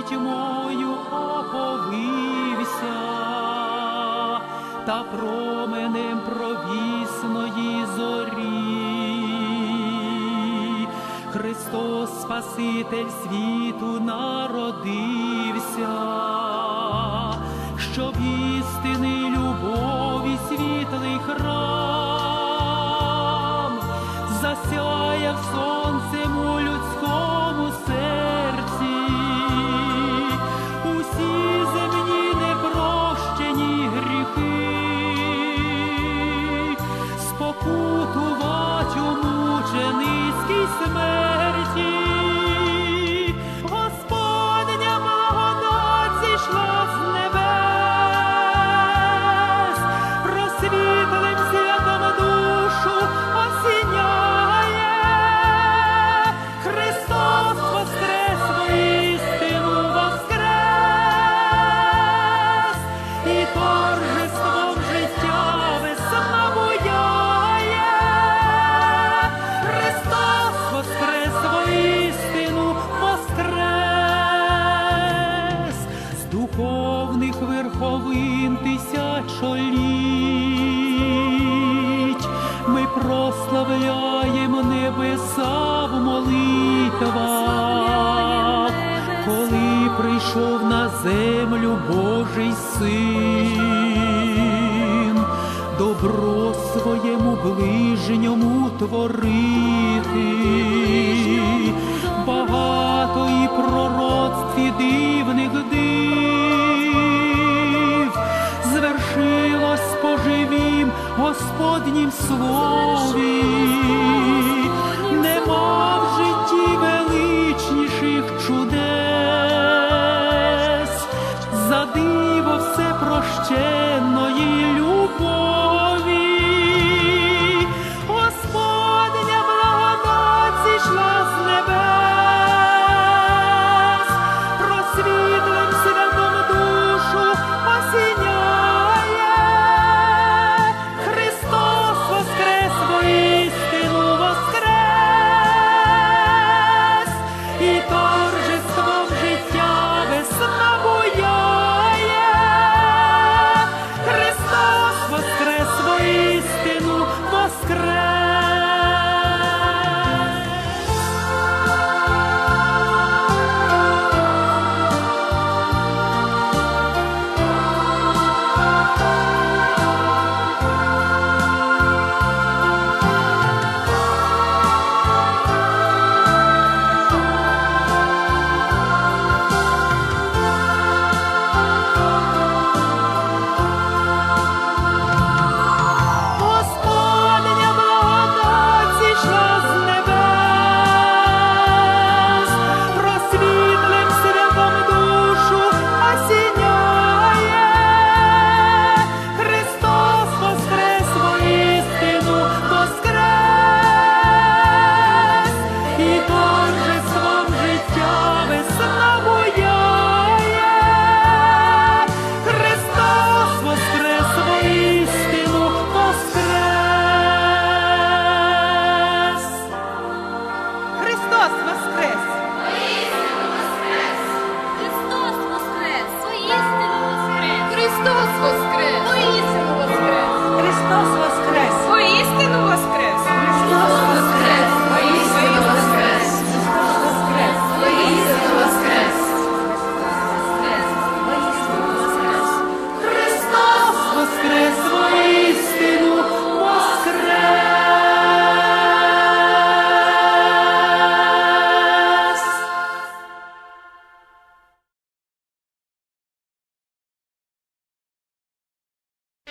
Пітьмою оповився, та променем провісної зорі. Христос Спаситель світу народився, щоб істини любові світлий духовних верховин тисячоліть, ми прославляємо небеса в молитвах, коли прийшов на землю Божий син, добро своєму ближньому творити. Багато славі, нема в житті величніших чудес, за диво все прощення.